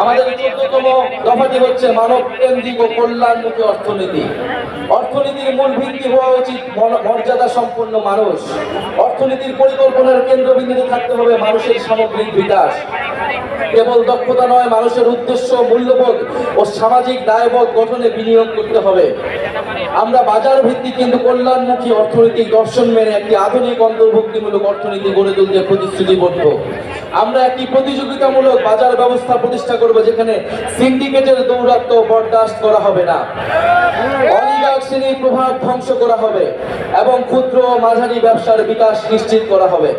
আমাদের চোদ্দতম দফাটি হচ্ছে মানব কেন্দ্রিক ও কল্যাণমুখী অর্থনীতি। অর্থনীতির মূল ভিত্তি হওয়া উচিত মর্যাদা সম্পন্ন মানুষ। অর্থনীতির পরিকল্পনার কেন্দ্রবিন্দুতে থাকতে হবে মানুষের সামগ্রিক বিকাশ। কেবল দক্ষতা নয়, মানুষের উদ্দেশ্য মূল্যবোধ ও সামাজিক দায়বোধ গঠনে বিনিয়োগ করতে হবে। আমরা বাজার ভিত্তিক কিন্তু কল্যাণমুখী অর্থনৈতিক দর্শন মেনে একটি আধুনিক অন্তর্ভুক্তিমূলক অর্থনীতি গড়ে তুলতে প্রতিশ্রুতিবদ্ধ। আমরা একটি প্রতিযোগিতামূলক বাজার ব্যবস্থা প্রতিষ্ঠা করব যেখানে সিন্ডিকেটের দৌরাত্ম বরদাস্ত করা হবে না। শ্রেণির প্রভাব ধ্বংস করা হবে এবং ক্ষুদ্র ও মাঝারি ব্যবসার বিকাশ নিশ্চিত করা হবে।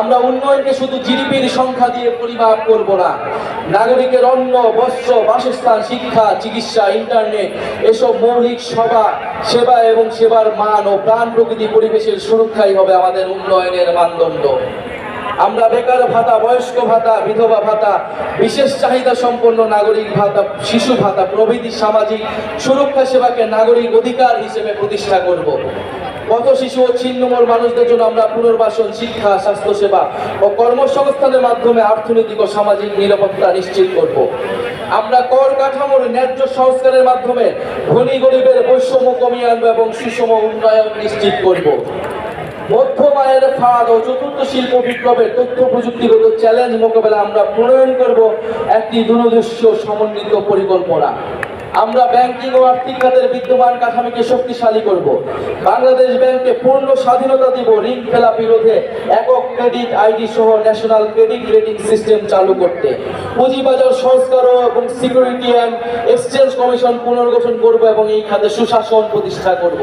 আমরা উন্নয়নকে শুধু জিডিপির সংখ্যা দিয়ে পরিমাপ করব না। নাগরিকের অন্ন, বস্ত্র, বাসস্থান, শিক্ষা, চিকিৎসা, ইন্টারনেট, এসব মৌলিক সভা, সেবা এবং সেবার মান ও প্রাণ প্রকৃতি পরিবেশের সুরক্ষাই হবে আমাদের উন্নয়নের মানদণ্ড। আমরা বেকার ভাতা, বয়স্ক ভাতা, বিধবা ভাতা, বিশেষ চাহিদা সম্পন্ন নাগরিক ভাতা, শিশু ভাতা, প্রভৃতি সামাজিক সুরক্ষা সেবাকে নাগরিক অধিকার হিসেবে প্রতিষ্ঠা করব। পথ শিশু ও ছিন্নমূল মানুষদের জন্য আমরা পুনর্বাসন, শিক্ষা, স্বাস্থ্যসেবা ও কর্মসংস্থানের মাধ্যমে অর্থনৈতিক ও সামাজিক নিরাপত্তা নিশ্চিত করব। আমরা কর কাঠামোর ন্যায্য সংস্কারের মাধ্যমে ধনী গরিবের বৈষম্য কমিয়ে আনব এবং সুষম উন্নয়ন নিশ্চিত করব। মধ্যম আয়ের ফাঁদ ও চতুর্থ শিল্প বিপ্লবের তথ্য প্রযুক্তিগত চ্যালেঞ্জ মোকাবেলা আমরা প্রণয়ন করব একটি দূরদৃশ্য সমন্বিত পরিকল্পনা। আমরা ব্যাংকিং ও আর্থিক খাতের বিদ্যমান কাঠামোকে শক্তিশালী করব। বাংলাদেশ ব্যাংকে পূর্ণ স্বাধীনতা দিব, ঋণ খেলাপি রোধে একক ক্রেডিট আইডি সহ ন্যাশনাল ক্রেডিট রেটিং সিস্টেম চালু করতে। পুঁজিবাজার সংস্কার এবং সিকিউরিটি অ্যান্ড এক্সচেঞ্জ কমিশন পুনর্গঠন করব এবং এই খাতে সুশাসন প্রতিষ্ঠা করব।